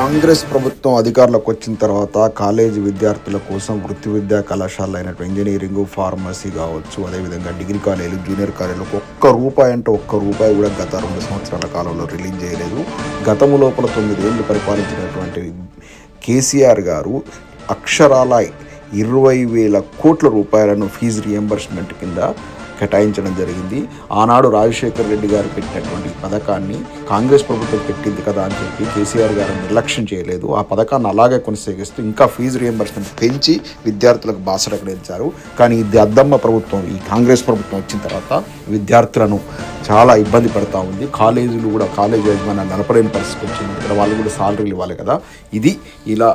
కాంగ్రెస్ ప్రభుత్వం అధికారులకు వచ్చిన తర్వాత కాలేజీ విద్యార్థుల కోసం వృత్తి విద్యా కళాశాలలు అయినట్టు ఇంజనీరింగ్ ఫార్మసీ కావచ్చు అదేవిధంగా డిగ్రీ కాలేజీలు జూనియర్ కాలేజీలకు ఒక్క రూపాయి అంటే ఒక్క రూపాయి కూడా గత రెండు సంవత్సరాల కాలంలో రిలీజ్ చేయలేదు. గతము లోపల తొమ్మిదేళ్ళు పరిపాలించినటువంటి కేసీఆర్ గారు అక్షరాల ఇరవై వేల కోట్ల రూపాయలను ఫీజు రియంబర్స్మెంట్ కింద కేటాయించడం జరిగింది. ఆనాడు రాజశేఖర్ రెడ్డి గారు పెట్టినటువంటి పథకాన్ని కాంగ్రెస్ ప్రభుత్వం పెట్టింది కదా అని చెప్పి కేసీఆర్ గారు నిర్లక్ష్యం చేయలేదు. ఆ పథకాన్ని అలాగే కొనసాగిస్తూ ఇంకా ఫీజు రియంబర్స్మెంట్ పెంచి విద్యార్థులకు బాసరకడించారు కానీ ఇది అద్దమ్మ ప్రభుత్వం ఈ కాంగ్రెస్ ప్రభుత్వం వచ్చిన తర్వాత విద్యార్థులను చాలా ఇబ్బంది పడతా ఉంది. కాలేజీలు కూడా కాలేజ్ యజమాని నడపలేని పరిస్థితి వచ్చింది. ఇక్కడ వాళ్ళు కూడా సాలరీలు ఇవ్వాలి కదా. ఇది ఇలా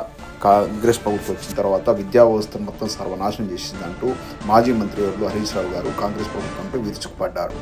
కాంగ్రెస్ ప్రభుత్వం వచ్చిన తర్వాత విద్యా వ్యవస్థను మొత్తం సర్వనాశనం చేసిందంటూ మాజీ మంత్రి వర్యులు హరీష్ రావు గారు కాంగ్రెస్ ప్రభుత్వంపై విరుచుకుపడ్డారు.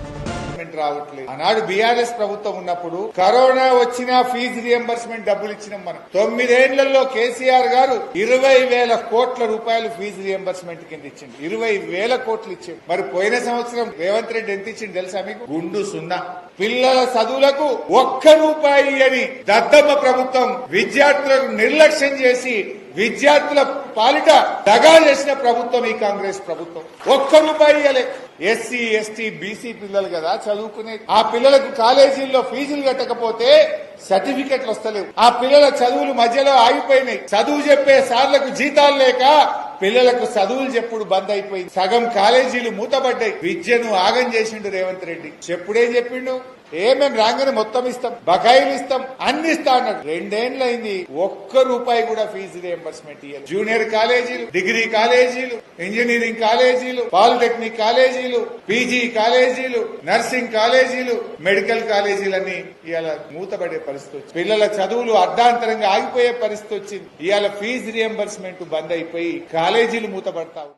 రియంబర్స్మెంట్ రావట్లేదు. ఆనాడు బీఆర్ఎస్ ప్రభుత్వం ఉన్నప్పుడు కరోనా వచ్చినా ఫీజు రియంబర్స్మెంట్ డబ్బులు ఇచ్చినాం మనం. తొమ్మిదేళ్ళలో కేసీఆర్ గారు ఇరవై వేల కోట్ల రూపాయలు ఫీజు రియంబర్స్మెంట్ కింద ఇచ్చింది ఇరవై వేల కోట్లు ఇచ్చింది మరి పోయిన సంవత్సరం రేవంత్ రెడ్డి ఎంత ఇచ్చింది తెలుసా మీకు? గుండు సున్నా. పిల్లల చదువులకు ఒక్క రూపాయి అని దద్దమ్మ ప్రభుత్వం విద్యార్థులకు నిర్లక్ష్యం చేసి విద్యార్థుల పాలిట దగా చేసిన ప్రభుత్వం ఈ కాంగ్రెస్ ప్రభుత్వం. ఒక్క రూపాయి ఇవ్వలేదు ఎస్సీ ఎస్టీ బీసీ పిల్లలు కదా చదువుకునే. ఆ పిల్లలకు కాలేజీల్లో ఫీజులు కట్టకపోతే సర్టిఫికెట్లు వస్తలేవు. ఆ పిల్లల చదువులు మధ్యలో ఆగిపోయినాయి. చదువు చెప్పే సార్లకు జీతాలు లేక పిల్లలకు చదువులు చెప్పుడు బంద్ అయిపోయింది. సగం కాలేజీలు మూతపడ్డాయి. విద్యను ఆగం చేసిండు రేవంత్ రెడ్డి. చెప్పుడేం చెప్పిండు? ఏమేం రాగానే మొత్తం ఇస్తాం బకాయిలు ఇస్తాం అన్ని ఇస్తా అన్నాడు. రెండేళ్ళైంది ఒక్క రూపాయి కూడా ఫీజు రియంబర్స్మెంట్ ఇయ్యాలి జూనియర్ కాలేజీలు డిగ్రీ కాలేజీలు ఇంజనీరింగ్ కాలేజీలు పాలిటెక్నిక్ కాలేజీలు పీజీ కాలేజీలు నర్సింగ్ కాలేజీలు మెడికల్ కాలేజీలన్నీ ఇవాళ మూతపడే పరిస్థితి వచ్చింది. పిల్లల చదువులు అర్ధాంతరంగా ఆగిపోయే పరిస్థితి వచ్చింది. ఇవాళ ఫీజు రియంబర్స్మెంట్ బంద్ అయిపోయి కాలేజీలు మూతపడతావు